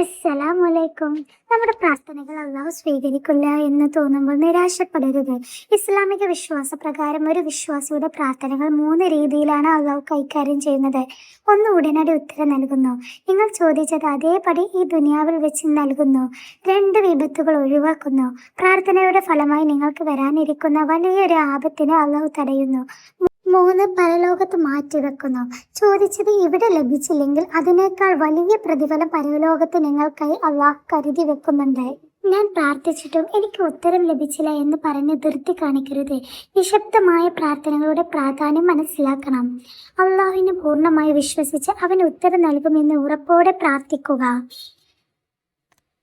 അസ്സലാമലൈക്കും. നമ്മുടെ പ്രാർത്ഥനകൾ അള്ളാഹു സ്വീകരിക്കില്ല എന്ന് തോന്നുമ്പോൾ നിരാശപ്പെടരുത്. ഇസ്ലാമിക വിശ്വാസ പ്രകാരം ഒരു വിശ്വാസിയുടെ പ്രാർത്ഥനകൾ മൂന്ന് രീതിയിലാണ് അള്ളാഹു കൈകാര്യം ചെയ്യുന്നത്. ഒന്ന് ഉടനടി ഉത്തരം നൽകുന്നു. നിങ്ങൾ ചോദിച്ചത് അതേപടി ഈ ദുനിയാവിൽ വെച്ച് നൽകുന്നു. രണ്ട് വിപത്തുകൾ ഒഴിവാക്കുന്നു. പ്രാർത്ഥനയുടെ ഫലമായി നിങ്ങൾക്ക് വരാനിരിക്കുന്ന വലിയൊരു ആപത്തിനെ അള്ളാഹു തടയുന്നു. മൂന്ന് പരലോകത്ത് മാറ്റിവെക്കുന്നു. ചോദിച്ചത് ഇവിടെ ലഭിച്ചില്ലെങ്കിൽ അതിനേക്കാൾ വലിയ പ്രതിഫലം പരലോകത്ത് നിങ്ങൾക്കായി അള്ളാഹ് കരുതി വെക്കുന്നുണ്ട്. ഞാൻ പ്രാർത്ഥിച്ചിട്ടും എനിക്ക് ഉത്തരം ലഭിച്ചില്ല എന്ന് പറഞ്ഞ് ധൃതി കാണിക്കരുത്. നിശബ്ദമായ പ്രാർത്ഥനകളുടെ പ്രാധാന്യം മനസ്സിലാക്കണം. അള്ളാഹുവിനെ പൂർണമായി വിശ്വസിച്ച് അവന് ഉത്തരം നൽകുമെന്ന് ഉറപ്പോടെ പ്രാർത്ഥിക്കുക.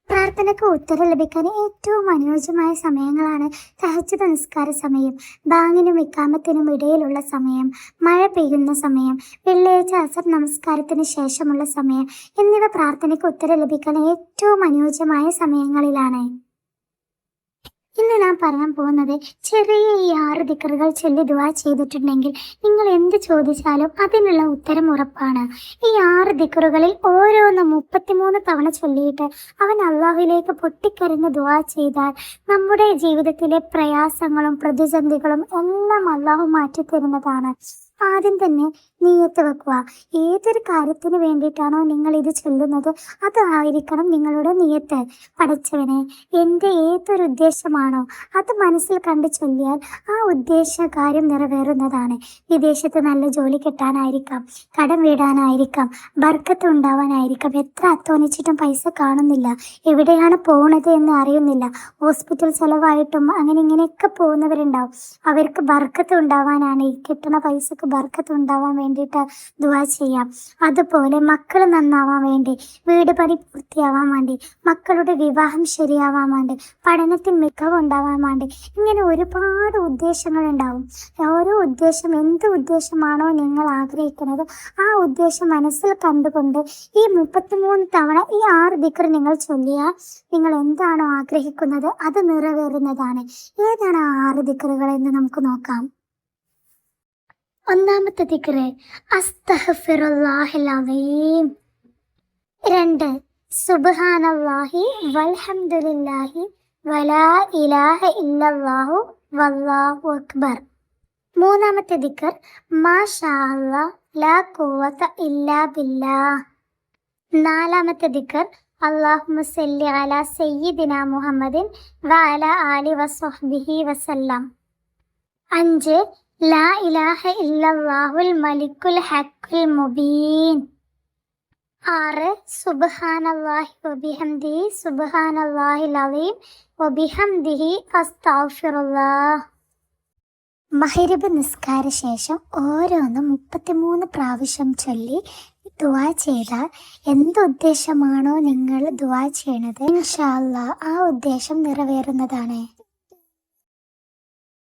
പ്രാർത്ഥനയ്ക്ക് ഉത്തരം ലഭിക്കാൻ ഏറ്റവും അനുയോജ്യമായ സമയങ്ങളാണ് സഹജ നിസ്കാര സമയം ബാങ്ങിനും ഇക്കാമത്തിനും ഇടയിലുള്ള സമയം മഴ പെയ്യുന്ന സമയം വെള്ളിയാഴ്ച അസർ നമസ്കാരത്തിന് ശേഷമുള്ള സമയം എന്നിവ പ്രാർത്ഥനയ്ക്ക് ഉത്തരം ലഭിക്കാൻ ഏറ്റവും അനുയോജ്യമായ സമയങ്ങളിലാണ്. പറയാൻ പോകുന്നത് ചെറിയ ഈ ആറ് ദിക്കറുകൾ ചൊല്ലി ദുവാ ചെയ്തിട്ടുണ്ടെങ്കിൽ നിങ്ങൾ എന്ത് ചോദിച്ചാലും അതിനുള്ള ഉത്തരം ഉറപ്പാണ്. ഈ ആറ് ദിക്കറുകളിൽ ഓരോന്ന് മുപ്പത്തിമൂന്ന് തവണ ചൊല്ലിയിട്ട് അവൻ അള്ളാഹുലേക്ക് പൊട്ടിക്കരഞ്ഞ് ദുവാ ചെയ്താൽ നമ്മുടെ ജീവിതത്തിലെ പ്രയാസങ്ങളും പ്രതിസന്ധികളും എല്ലാം അള്ളാഹു മാറ്റിത്തരുന്നതാണ്. ആദ്യം തന്നെ നീയത്ത് വെക്കുക. ഏതൊരു കാര്യത്തിന് വേണ്ടിയിട്ടാണോ നിങ്ങൾ ഇത് ചൊല്ലുന്നത്? അതായിരിക്കണം നിങ്ങളുടെ നീയത്ത്. പഠിച്ചവനെ എന്റെ ഏതൊരു ഉദ്ദേശമാണോ അത് മനസ്സിൽ കണ്ട് ചൊല്ലിയാൽ ആ ഉദ്ദേശ കാര്യം നിറവേറുന്നതാണ്. വിദേശത്ത് നല്ല ജോലി കിട്ടാനായിരിക്കാം കടം വീടാനായിരിക്കാം ബർക്കത്ത് ഉണ്ടാവാനായിരിക്കാം. എത്ര അധ്വാനിച്ചിട്ടും പൈസ കാണുന്നില്ല. എവിടെയാണ് പോണത് എന്ന് അറിയുന്നില്ല. ഹോസ്പിറ്റൽ ചെലവായിട്ടും അങ്ങനെ ഇങ്ങനെയൊക്കെ പോകുന്നവരുണ്ടാവും. അവർക്ക് ബർക്കത്ത് ഉണ്ടാവാനാണ് ഈ കിട്ടുന്ന പൈസക്ക് ബർക്കത്ത് ഉണ്ടാവാൻ വേണ്ടിയിട്ട് ദുവാ ചെയ്യാം. അതുപോലെ മക്കൾ നന്നാവാൻ വേണ്ടി വീട് പണി പൂർത്തിയാവാൻ വേണ്ടി മക്കളുടെ വിവാഹം ശരിയാവാൻ വേണ്ടി പഠനത്തിൽ മികവ് ഉണ്ടാവാൻ വേണ്ടി ഇങ്ങനെ ഒരുപാട് ഉദ്ദേശങ്ങൾ ഉണ്ടാവും. ഓരോ ഉദ്ദേശം എന്ത് ഉദ്ദേശമാണോ നിങ്ങൾ ആഗ്രഹിക്കുന്നത് ആ ഉദ്ദേശം മനസ്സിൽ കണ്ടുകൊണ്ട് ഈ മുപ്പത്തിമൂന്ന് തവണ ഈ ആറ് ദിക്കർ നിങ്ങൾ ചൊല്ലിയാൽ നിങ്ങൾ എന്താണോ ആഗ്രഹിക്കുന്നത് അത് നിറവേറുന്നതാണ്. ഏതാണ് ആ ആറ് ദിക്കറുകൾ എന്ന് നമുക്ക് നോക്കാം. ഒന്നാമത്തെ ദിക്റ് അസ്തഗ്ഫിറുല്ലാഹിൽ അസീം രണ്ട് സുബ്ഹാനല്ലാഹി വൽഹംദുലില്ലാഹി വലാ ഇലാഹ ഇല്ലല്ലാഹു വല്ലാഹു അക്ബർ. മൂന്നാമത്തെ ദിക്ർ മാഷാ ലാ ഖുവത ഇല്ലാ ബില്ലാ നാലാമത്തെ ദിക്ർ അല്ലാഹുമ്മ സല്ലി അലാ സയ്യിദിന മുഹമ്മദിൻ വഅല ആലി വസ്വഹ്ബിഹി വസല്ലം. അഞ്ച് ലാ ഇലാഹ മുബീൻ. ആറ് വബിഹംദിഹി മഹരിബ് നിസ്കാര ശേഷം ഓരോന്നും മുപ്പത്തിമൂന്ന് പ്രാവശ്യം ചൊല്ലി ദുവാ ചെയ്താൽ എന്ത് ഉദ്ദേശമാണോ നിങ്ങൾ ദുവാ ചെയ്യണത്? ഇൻഷാല്ല ആ ഉദ്ദേശം നിറവേറുന്നതാണ്.